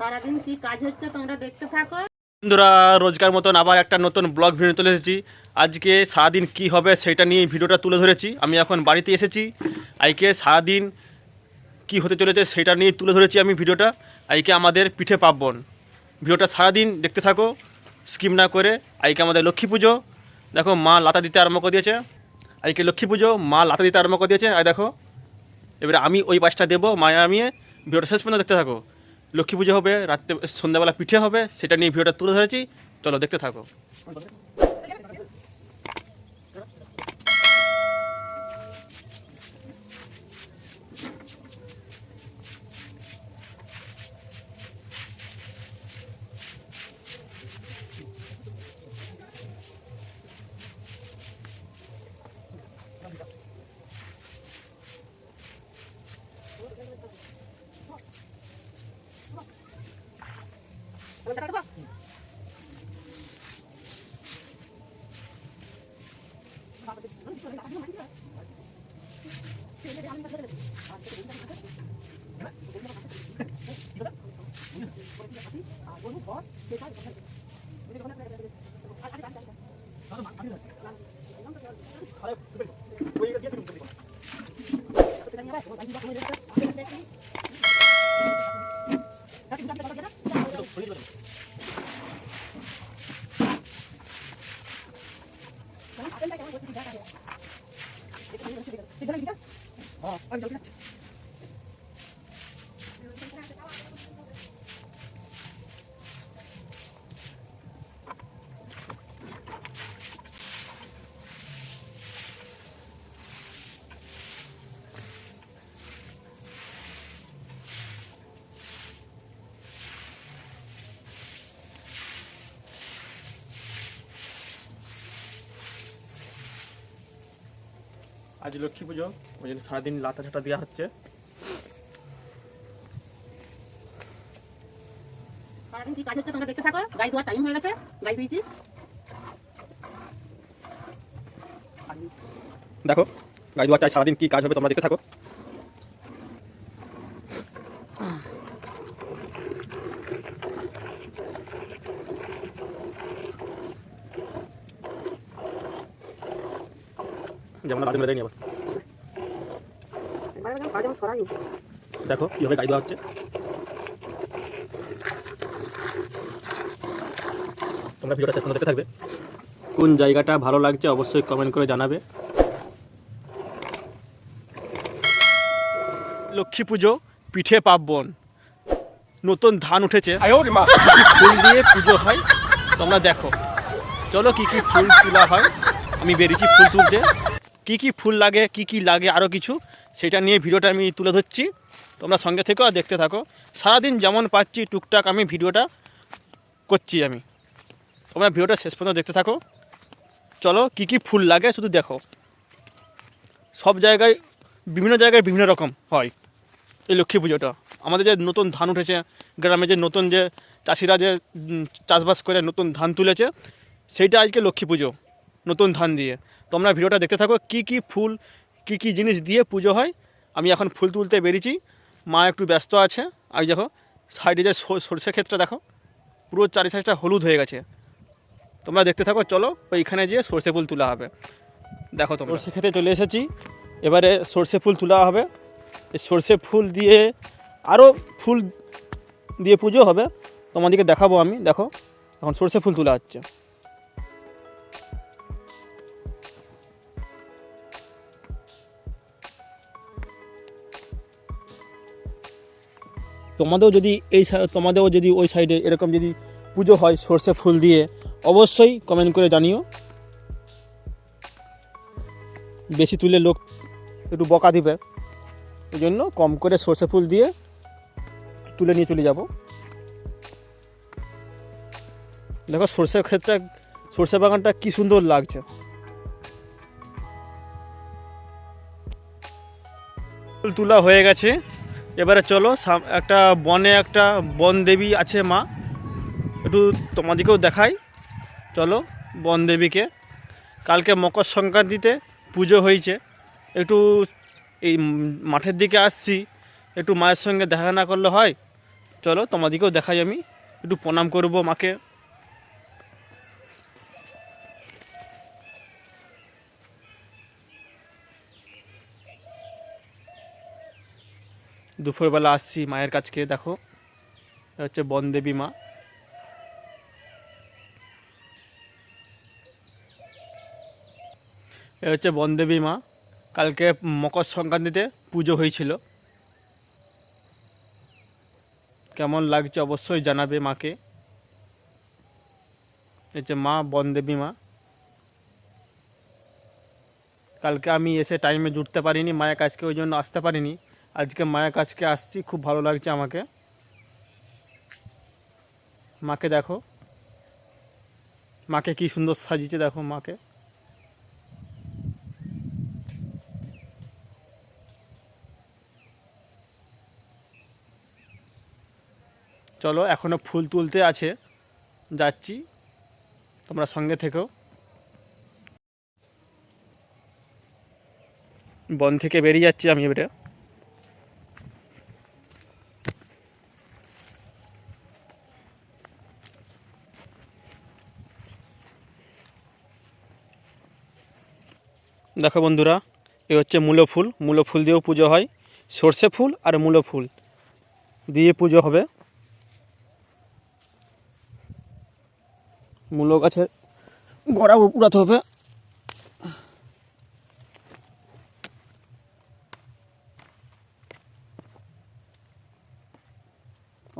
সারাদিন কি কাজ হচ্ছে তোমরা দেখতে থাকো। বন্ধুরা, রোজকার মতন আবার একটা নতুন ব্লগ ভিডিও তুলে এসেছি। আজকে সারাদিন কি হবে সেটা নিয়ে ভিডিওটা তুলে ধরেছি। আমি এখন বাড়িতে এসেছি। আজকে সারাদিন কি হতে চলেছে সেটা নিয়ে তুলে ধরেছি আমি ভিডিওটা। আজকে আমাদের পিঠে পার্বণ। ভিডিওটা সারাদিন দেখতে থাকো, স্কিম না করে। আজকে আমাদের লক্ষ্মী পুজো। দেখো, মা লাতা দিতে আরম্ভ করে দিয়েছে। আজকে লক্ষ্মী পুজো, মা লাতা দিতে আরম্ভ করে দিয়েছে। আর দেখো, এবারে আমি ওই পাশটা দেবো, মায়া আমি। ভিডিওটা শেষ পর্যন্ত দেখতে থাকো। লক্ষ্মী পুজো হবে, রাত্রে সন্ধ্যাবেলা পিঠে হবে, সেটা নিয়ে ভিডিওটা তুলে ধরেছি। চলো দেখতে থাকো। আরে ওই গিয়ে তুমি বলতে পারো তো তুমি আবার ওই গিয়ে তুমি বলতে পারো 괜찮아 괜찮아? 어, 아, 여기 났지. আজ লক্ষ্মী পুজো ওই জন্য সারাদিন লাতা ছাটা দেওয়া হচ্ছে। সারাদিন কি কাজ হচ্ছে তোমরা দেখতে থাকো। গাই দেওয়ার টাইম হয়ে গেছে গাই দিয়েছি দেখো গাড়ি দেওয়ার চাই সারাদিন কি কাজ হবে তোমরা দেখতে থাকো। যেমন মেরে আবার দেখো কীভাবে গাড়ি দেওয়া হচ্ছে। তোমরা ভিডিওটা শেষ পর্যন্ত দেখতে থাকবে। কোন জায়গাটা ভালো লাগছে অবশ্যই কমেন্ট করে জানাবে। লক্ষ্মী পুজো পিঠে পার্বণ। নতুন ধান উঠেছে। ফুল দিয়ে পুজো হয় তোমরা দেখো। চলো কি কি ফুল তোলা হয়। আমি বেরিয়েছি ফুল তুলতে। কি কি ফুল লাগে, কি কি লাগে আরও কিছু, সেটা নিয়ে ভিডিওটা আমি তুলে ধরছি। তোমরা সঙ্গে থেকেও দেখতে থাকো। সারাদিন যেমন পাচ্ছি টুকটাক আমি ভিডিওটা করছি আমি। তোমরা ভিডিওটা শেষ পর্যন্ত দেখতে থাকো। চলো, কি কি ফুল লাগে শুধু দেখো। সব জায়গায়, বিভিন্ন জায়গায় বিভিন্ন রকম হয় এই লক্ষ্মী পুজোটা। আমাদের যে নতুন ধান উঠেছে, গ্রামে যে নতুন যে চাষিরা যে চাষবাস করে নতুন ধান তুলেছে, সেইটা আজকে লক্ষ্মী পুজো, নতুন ধান দিয়ে। তোমরা ভিডিওটা দেখতে থাকো, কি কি ফুল, কি কি জিনিস দিয়ে পুজো হয়। আমি এখন ফুল তুলতে বেরিয়েছি। মা একটু ব্যস্ত আছে। আর দেখো, সাইডে যে সর- সরষে ক্ষেতটা দেখো, পুরো চারি সাইডটা হলুদ হয়ে গেছে। তোমরা দেখতে থাকো, চলো ওইখানে যেয়ে সর্ষে ফুল তোলা হবে। দেখো তোমরা। সর্ষে খেতে চলে এসেছি। এবারে সর্ষে ফুল তোলা হবে। এই সর্ষে ফুল দিয়ে আরও ফুল দিয়ে পুজো হবে। তোমাদেরকে দেখাবো আমি। দেখো, এখন সর্ষে ফুল তোলা হচ্ছে। তোমাদেরও যদি এই তোমাদেরও যদি ওই সাইডে এরকম যদি পুজো হয় সর্ষে ফুল দিয়ে, অবশ্যই কমেন্ট করে জানিও। বেশি তুলে লোক একটু বকা দিবে। ওই জন্য কম করে সর্ষে ফুল দিয়ে তুলে নিয়ে চলে যাব। দেখো সর্ষের ক্ষেত্রে, সর্ষে বাগানটা কি সুন্দর লাগছে। তোলা হয়ে গেছে। এবারে চলো একটা বনে একটা বন দেবী আছে মা। একটু তোমাদেরকেও দেখাই। চলো, বন দেবীকে। কালকে মকর সংক্রান্তিতে পুজো হয়েছে। একটু এই মাঠের দিকে আসছি। একটু মায়ের সঙ্গে দেখা না করলে হয়। চলো, তোমাদেরকেও দেখাই আমি। একটু প্রণাম করব মাকে। দুপুরবেলা আসছি মায়ের কাছকে দেখো। হচ্ছে বনদেবী মা। এ হচ্ছে বনদেবী মা। কালকে মকর সংক্রান্তিতে পুজো হয়েছিল। কেমন লাগছে অবশ্যই জানাবে মাকে। যে মা বনদেবী মা। কালকে আমি এসে টাইমে জুটতে পারিনি, মায়ের কাছকে ওই জন্য আসতে পারিনি। আজকে মায়ের কাছকে আসছি, খুব ভালো লাগছে আমাকে। মাকে দেখো। মাকে কি সুন্দর সাজিয়েছে দেখো মাকে। চলো, এখনও ফুল তুলতে আছে। যাচ্ছি। তোমরা সঙ্গে থেকেও বন থেকে বেরিয়ে যাচ্ছি আমি এবারে। দেখো বন্ধুরা, এ হচ্ছে মূলো ফুল। মূলো ফুল দিয়েও পুজো হয়। সর্ষে ফুল আর মূলো ফুল দিয়ে পুজো হবে। মূলো গাছের গোড়া উড়াতে হবে।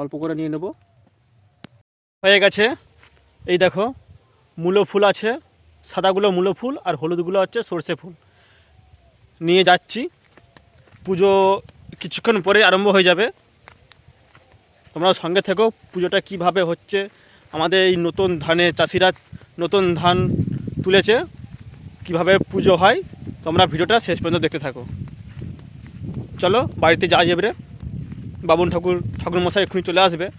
অল্প করে নিয়ে নেব। হয়ে গেছে। এই দেখো, মূলো ফুল আছে। সাদাগুলো মূলো ফুল আর হলুদগুলো হচ্ছে সর্ষে ফুল। নিয়ে যাচ্ছি। পুজো কিছুক্ষণ পরে আরম্ভ হয়ে যাবে। তোমরা সঙ্গে থেকো, পুজোটা কীভাবে হচ্ছে। আমাদের এই নতুন ধানে চাষিরা নতুন ধান তুলেছে, কীভাবে পুজো হয়, তোমরা ভিডিওটা শেষ পর্যন্ত দেখতে থাকো। চলো, বাড়িতে যাওয়া যাবে বাবুন ঠাকুর ঠাকুর মশাই এক্ষুনি চলে আসবে।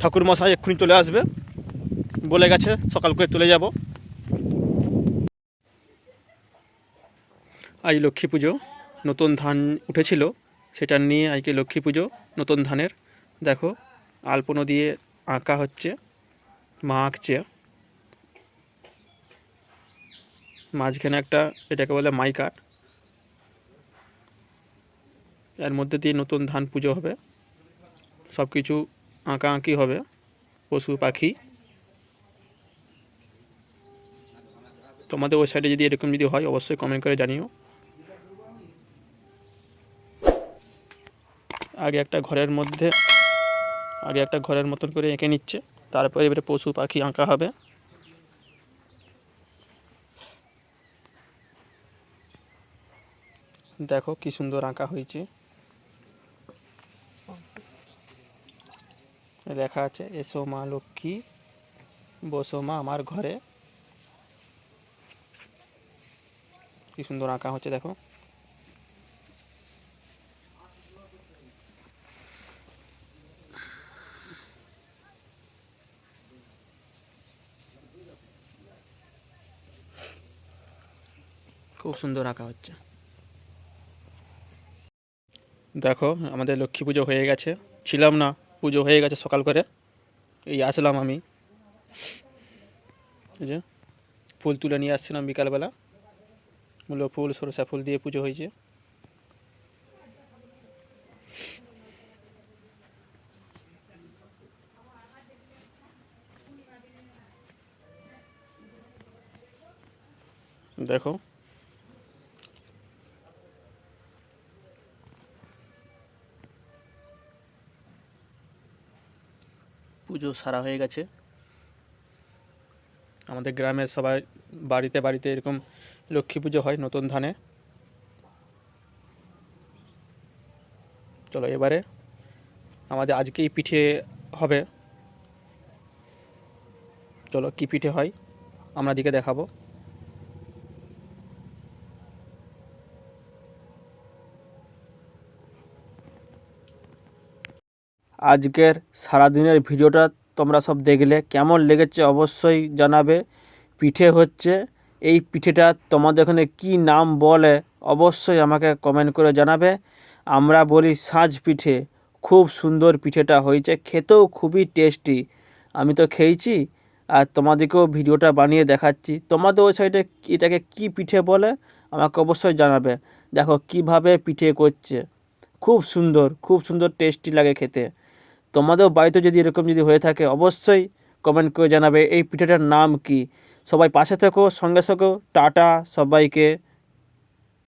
ঠাকুর মশাই এক্ষুনি চলে আসবে। বলে গেছে, সকাল করে চলে যাব। আজ লক্ষ্মী পুজো। নতুন ধান উঠেছিল, সেটা নিয়ে আজকে লক্ষ্মী পুজো, নতুন ধানের। দেখো, আলপনা দিয়ে আঁকা হচ্ছে, মা আঁকছে। মাঝখানে একটা, এটাকে বলে মাই কাঠ এর মধ্যে দিয়ে নতুন ধান পুজো হবে। সব কিছু আঁকা আঁকি হবে, পশু, পাখি। তোমাদের ওই সাইডে যদি এরকম যদি হয়, অবশ্যই কমেন্ট করে জানিও। আগে একটা ঘরের মধ্যে, আগে একটা ঘরের মতন করে এঁকে নিচ্ছে। তারপরে এবারে পশু পাখি আঁকা হবে। দেখো কি সুন্দর আঁকা হয়েছে। লেখা আছে, এসো মা লক্ষ্মী, বসো মা আমার ঘরে। কি সুন্দর আঁকা হচ্ছে, দেখো। খুব সুন্দর আঁকা হচ্ছে। দেখো, আমাদের লক্ষ্মী পুজো হয়ে গেছে। ছিলাম না, পুজো হয়ে গেছে সকাল করে। এই আসলাম আমি। যে, ফুল তুলে নিয়ে আসছিলাম বিকালবেলা। মূলো ফুল, সরষা ফুল দিয়ে পুজো হয়েছে। দেখো পুজো সারা হয়ে গেছে। আমাদের গ্রামের সবাই বাড়িতে বাড়িতে এরকম লক্ষ্মী পুজো হয় নতুন ধানে। চলো এবারে আমাদের আজকেই পিঠে হবে। চলো কি পিঠে হয়, আমরা দিকে দেখাবো। আজকের সারাদিনের ভিডিওটা তোমরা সব দেখলে। কেমন লেগেছে অবশ্যই জানাবে। পিঠে হচ্ছে, এই পিঠেটা তোমাদের ওখানে কী নাম বলে অবশ্যই আমাকে কমেন্ট করে জানাবে। আমরা বলি সাজ পিঠে, খুব সুন্দর পিঠেটা হয়েছে, খেতেও খুবই টেস্টি আমি তো খেয়েছি আর তোমাদেরকেও ভিডিওটা বানিয়ে দেখাচ্ছি। তোমাদের ওই সাইডে এটাকে কি পিঠে বলে আমাকে অবশ্যই জানাবে। দেখো কীভাবে পিঠে করছে। খুব সুন্দর খুব সুন্দর টেস্টি লাগে খেতে। তোমাদের বাড়িতে যদি এরকম যদি হয়ে থাকে, অবশ্যই কমেন্ট করে জানাবে। এই পিঠাটার নাম কি? সবাই পাশে থেকো, সঙ্গে থেকো। টাটা সবাইকে।